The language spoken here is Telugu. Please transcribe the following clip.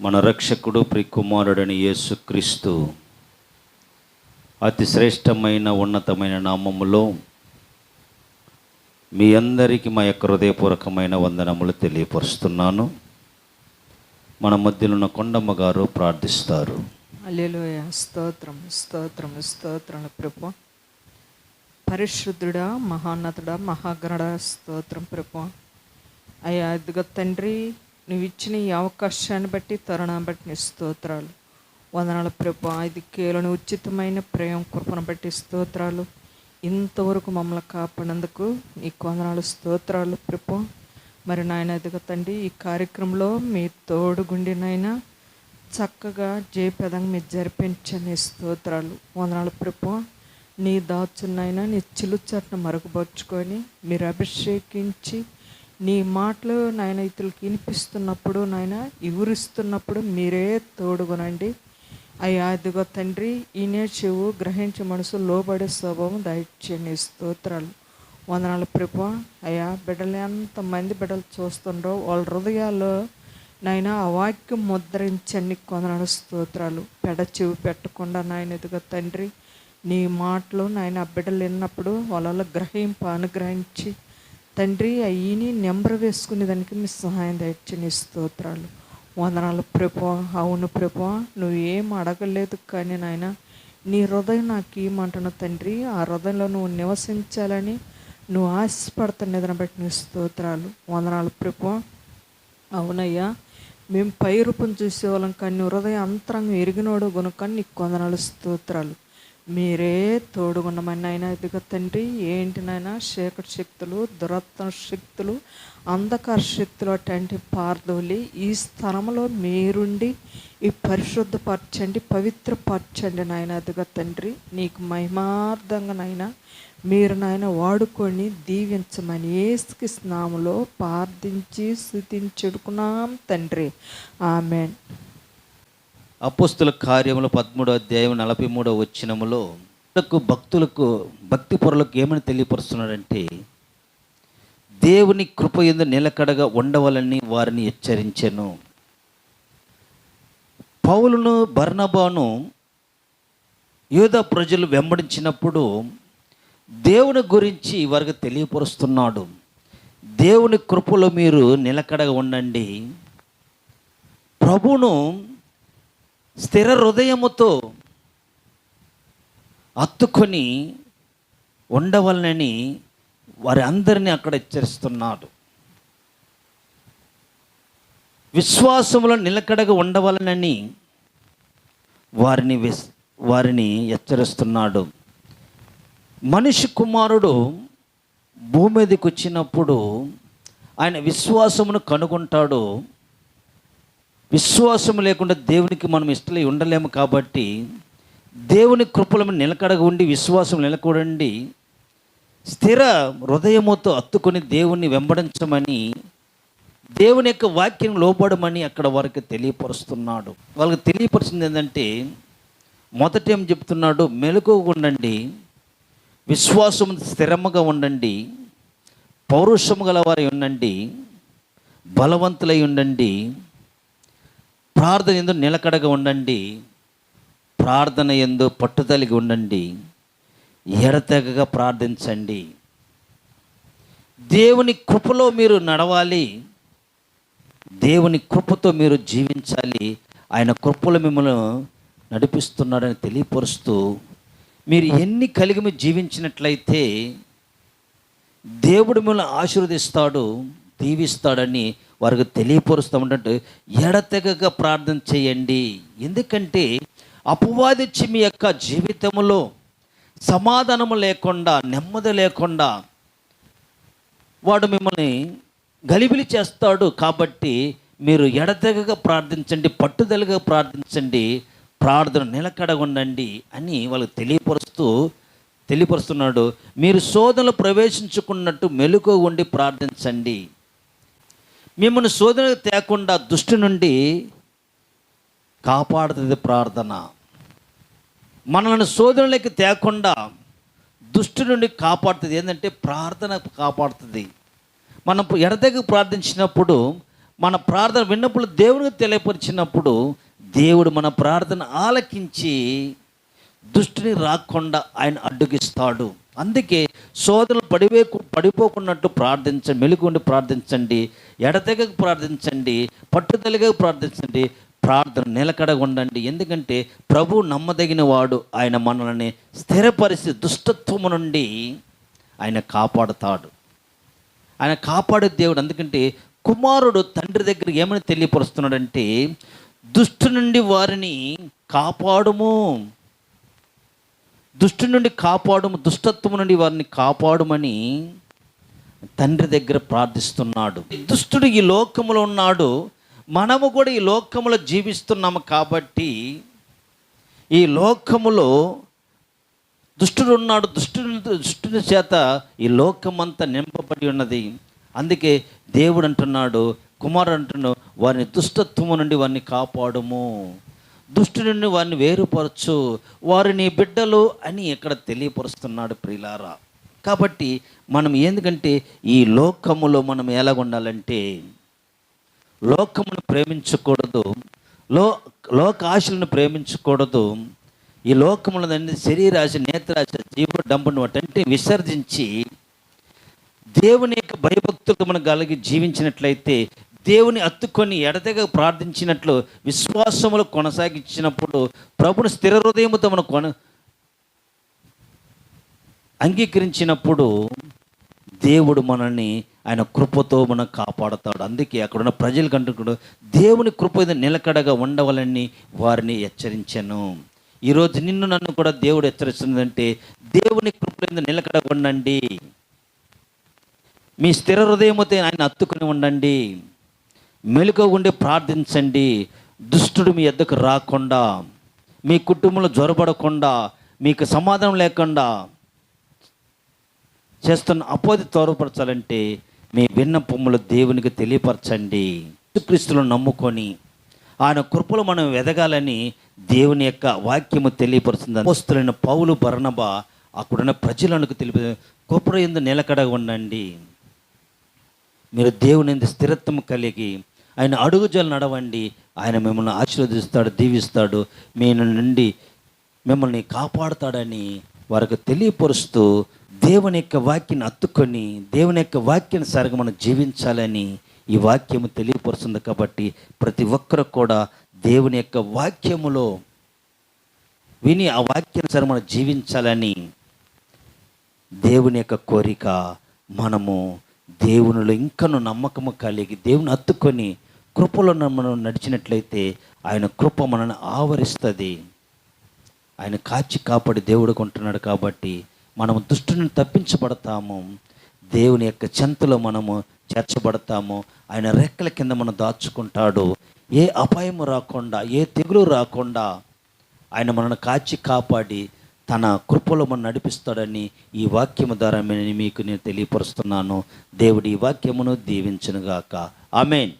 మన రక్షకుడు ప్రికుమారుడని యేసుక్రీస్తు అతి శ్రేష్టమైన ఉన్నతమైన నామములో మీ అందరికీ మా యొక్క హృదయపూర్వకమైన వందనములు తెలియపరుస్తున్నాను. మన మధ్యలో ఉన్న కొండమ్మ గారు ప్రార్థిస్తారు. అల్లెలుయ స్తోత్రం స్తోత్రం స్తోత్రం ప్రభు. పరిశుద్ధుడా మహాన్నతుడా మహాగణుడా స్తోత్రం ప్రభు. అయ్యా ఇదిగో తండ్రి నువ్వు ఇచ్చిన ఈ అవకాశాన్ని బట్టి తరుణాన్ని బట్టి నీ స్తోత్రాలు. వందనాల ప్రభు ఇది కేవలం ఉచితమైన ప్రేమ కృపను బట్టి స్తోత్రాలు. ఇంతవరకు మమ్మల్ని కాపాడినందుకు నీకు వందనాలు స్తోత్రాలు ప్రభు మరి నాయన ఎదుగుతండి తండ్రి ఈ కార్యక్రమంలో మీ తోడుగుండి నాయన చక్కగా జయప్రదంగా మీరు జరిపించని స్తోత్రాలు. వందనాల ప్రభు నీ దాచున్నైనా నీ చిలుచట్ను మరుగుపరుచుకొని మీరు అభిషేకించి నీ మాటలు నాయన ఇతరులకు వినిపిస్తున్నప్పుడు నాయన వివరిస్తున్నప్పుడు మీరే తోడుగునండి. అయ్యా అదిగో తండ్రి ఈనే చెవు గ్రహించే మనసు లోబడే స్వభావం దయచేయండి. స్తోత్రాలు. వందనాలు ప్రభు అయ్యా బిడ్డలు ఎంతమంది బిడ్డలు చూస్తుండ్రో వాళ్ళ హృదయాల్లో నాయన ఆ వాక్యం ముద్రించండి. కొందనాలు స్తోత్రాలు. పెడ చెవి పెట్టకుండా నాయన ఎదుగో తండ్రి నీ మాటలు నాయన ఆ బిడ్డలు విన్నప్పుడు వాళ్ళ గ్రహింపు అనుగ్రహించి తండ్రి అయ్యిని నెంబర్ వేసుకునే దానికి మీ సహాయం దయచని నీ స్తోత్రాలు. వందనాలు ప్రభు అవును ప్రభు నువ్వు ఏం అడగలేదు కానీ నాయన నీ హృదయం నాకు ఏమంటున్న తండ్రి ఆ హృదయంలో నువ్వు నివసించాలని నువ్వు ఆశపడుతున్నదని బట్టి నీ స్తోత్రాలు. వందనాలు ప్రభు అవునయ్యా మేము పై రూపం చూసేవాళ్ళం కానీ హృదయం హృదయ అంతరంగం ఎరిగినోడు గనుక నీకు కొందనాలు స్తోత్రాలు. మీరే తోడుగున్నమని అయినా ఇదిగో తండ్రి ఏంటి నాయన చీకటి శక్తులు దురత్వ శక్తులు అంధకార శక్తులు అటువంటి పార్దోలి ఈ స్థలంలో మీరుండి ఈ పరిశుద్ధపరచండి పవిత్రపరచండి నాయన అదిగో తండ్రి. నీకు మహిమార్థంగా నాయన మీరు నాయన వాడుకొని దీవించమని ఏసుకి స్నాములో ప్రార్థించి స్థుతించుకున్నాం తండ్రి. ఆమెన్. అపోస్తుల కార్యములు పదమూడో అధ్యాయం నలభై మూడో వచ్చినములో భక్తులకు భక్తులకు భక్తి పొరలకు ఏమని తెలియపరుస్తున్నాడంటే దేవుని కృప ఎందు నిలకడగా ఉండవాలని వారిని హెచ్చరించెను. పౌలును బర్నబాను యూద ప్రజలు వెంబడించినప్పుడు దేవుని గురించి వారికి తెలియపరుస్తున్నాడు. దేవుని కృపలో మీరు నిలకడగా ఉండండి. ప్రభును స్థిర హృదయముతో అత్తుకొని ఉండవలనని వారి అందరినీ అక్కడ హెచ్చరిస్తున్నాడు. విశ్వాసములో నిలకడగా ఉండవలనని వారిని విస్ వారిని హెచ్చరిస్తున్నాడు. మనిషి కుమారుడు భూమి మీదకి వచ్చినప్పుడు ఆయన విశ్వాసమును కనుగొంటాడు. విశ్వాసం లేకుండా దేవునికి మనం ఇష్టలై ఉండలేము కాబట్టి దేవుని కృపలను నిలకడగా ఉండి విశ్వాసం నిలకూడండి స్థిర హృదయముతో అత్తుకొని దేవుణ్ణి వెంబడించమని దేవుని యొక్క వాక్యం లోబడమని అక్కడ వారికి తెలియపరుస్తున్నాడు. వాళ్ళకి తెలియపరిచింది ఏంటంటే మొదట ఏం చెప్తున్నాడు? మెలకువగా ఉండండి విశ్వాసం స్థిరముగా ఉండండి పౌరుషము గల వారి ఉండండి బలవంతులై ఉండండి ప్రార్థన ఎందు నిలకడగా ఉండండి. ప్రార్థన ఎందు పట్టుదలిగి ఉండండి. ఎడతెగగా ప్రార్థించండి. దేవుని కృపలో మీరు నడవాలి. దేవుని కృపతో మీరు జీవించాలి. ఆయన కృపలు మిమ్మల్ని నడిపిస్తున్నాడని తెలియపరుస్తూ మీరు ఎన్ని కలిగి జీవించినట్లయితే దేవుడు మిమ్మల్ని ఆశీర్వదిస్తాడు. దీవిస్తాడని వారికి తెలియపరుస్తామంటే ఎడతెగక ప్రార్థన చేయండి. ఎందుకంటే అపవాదిచ్చి మీ యొక్క జీవితంలో సమాధానము లేకుండా నెమ్మది లేకుండా వాడు మిమ్మల్ని గలిబిలి చేస్తాడు. కాబట్టి మీరు ఎడతెగగా ప్రార్థించండి పట్టుదలగా ప్రార్థించండి ప్రార్థన నిలకడగా ఉండండి అని వాళ్ళకి తెలియపరుస్తూ తెలియపరుస్తున్నాడు. మీరు శోధనలు ప్రవేశించుకున్నట్టు మెలుగు ఉండి ప్రార్థించండి. మిమ్మల్ని శోధన తేకుండా దుష్టి నుండి కాపాడుతుంది ప్రార్థన. మనల్ని శోధనలకి తేకుండా దుష్టి నుండి కాపాడుతుంది. ఏంటంటే ప్రార్థన కాపాడుతుంది. మనం ఎడతెగ ప్రార్థించినప్పుడు మన ప్రార్థన విన్నప్పుడు దేవునికి తెలియపరిచినప్పుడు దేవుడు మన ప్రార్థన ఆలకించి దుష్టిని రాకుండా ఆయన అడ్డుగిస్తాడు. అందుకే సోదరులు పడివే పడిపోకున్నట్టు ప్రార్థించండి మెలుగుండి ప్రార్థించండి ఎడతెగకు ప్రార్థించండి పట్టుదలగా ప్రార్థించండి ప్రార్థన నిలకడగా ఉండండి ఎందుకంటే ప్రభు నమ్మదగిన వాడు ఆయన మనల్ని స్థిరపరిచి దుష్టత్వము నుండి ఆయన కాపాడుతాడు. ఆయన కాపాడే దేవుడు ఎందుకంటే కుమారుడు తండ్రి దగ్గర ఏమని తెలియపరుస్తున్నాడంటే దుష్టు నుండి వారిని కాపాడుము. దుష్టు నుండి కాపాడుము దుష్టత్వము నుండి వారిని కాపాడుమని తండ్రి దగ్గర ప్రార్థిస్తున్నాడు. దుష్టుడు ఈ లోకంలో ఉన్నాడు. మనము కూడా ఈ లోకములో జీవిస్తున్నాము కాబట్టి ఈ లోకములో దుష్టుడు ఉన్నాడు. దుష్టుని దుష్టుని చేత ఈ లోకమంతా నింపబడి ఉన్నది. అందుకే దేవుడు అంటున్నాడు కుమారుడు అంటున్నాడు వారిని దుష్టత్వము నుండి వారిని కాపాడుము. దుష్టు నుండి వారిని వేరుపరచు వారిని బిడ్డలు అని ఇక్కడ తెలియపరుస్తున్నాడు ప్రిలారా కాబట్టి మనం ఎందుకంటే ఈ లోకములో మనం ఎలాగుండాలంటే లోకమును ప్రేమించకూడదు లో లోక ఆశలను ప్రేమించకూడదు ఈ లోకములో శరీరాశ నేత్రాశ జీవుడు డంబును వాటంటే విసర్జించి దేవుని యొక్క భయభక్తులకు మనం కలిగి జీవించినట్లయితే దేవుని అత్తుకొని ఎడతెగ ప్రార్థించినట్లు విశ్వాసములు కొనసాగించినప్పుడు ప్రభుని స్థిర హృదయముతో మనం కొన అంగీకరించినప్పుడు దేవుడు మనల్ని ఆయన కృపతో మనం కాపాడుతాడు. అందుకే అక్కడున్న ప్రజలు కంటున్నాడు దేవుని కృప మీద నిలకడగా ఉండవాలని వారిని హెచ్చరించాను. ఈరోజు నిన్ను నన్ను కూడా దేవుడు హెచ్చరిస్తుందంటే దేవుని కృప మీద నిలకడగా ఉండండి. మీ స్థిర హృదయమైతే ఆయన అత్తుకుని ఉండండి. మెలుక ఉండి ప్రార్థించండి. దుష్టుడు మీ ఎద్దకు రాకుండా మీ కుటుంబంలో జ్వరపడకుండా మీకు సమాధానం లేకుండా చేస్తున్న అపోది తోరపరచాలంటే మీ విన్నపములు దేవునికి తెలియపరచండి. క్రీస్తులను నమ్ముకొని ఆయన కృపలు మనం ఎదగాలని దేవుని యొక్క వాక్యము తెలియపరుస్తుంది. పోస్తులైన పౌలు భరణబ అక్కడున్న ప్రజలకు తెలిపి కృపర ఎందు నిలకడగా ఉండండి. మీరు దేవుని ఎందు స్థిరత్వం కలిగి ఆయన అడుగుజలు నడవండి. ఆయన మిమ్మల్ని ఆశీర్వదిస్తాడు దీవిస్తాడు. మీ నుండి మిమ్మల్ని కాపాడుతాడని వారికి తెలియపరుస్తూ దేవుని యొక్క వాక్యాన్ని అత్తుకొని దేవుని యొక్క వాక్యాన్ని సరిగా మనం జీవించాలని ఈ వాక్యము తెలియపరుస్తుంది కాబట్టి ప్రతి ఒక్కరు కూడా దేవుని యొక్క వాక్యములో విని ఆ వాక్యానుసారం మనం జీవించాలని దేవుని యొక్క కోరిక మనము దేవునిలో ఇంకను నమ్మకము కలిగి దేవుని అత్తుకొని కృపలో మనం నడిచినట్లయితే ఆయన కృప మనల్ని ఆవరిస్తుంది. ఆయన కాచి కాపాడి దేవుడు కొంటున్నాడు కాబట్టి మనము దుష్టుని తప్పించబడతాము. దేవుని యొక్క చెంతలో మనము చేర్చబడతాము. ఆయన రెక్కల కింద మనం దాచుకుంటాడు. ఏ అపాయము రాకుండా ఏ తెగులు రాకుండా ఆయన మనల్ని కాచి కాపాడి తన కృపలో మనం నడిపిస్తాడని ఈ వాక్యము ద్వారా నేను మీకు నేను తెలియపరుస్తున్నాను. దేవుడి ఈ వాక్యమును దీవించనుగాక. ఆమెన్.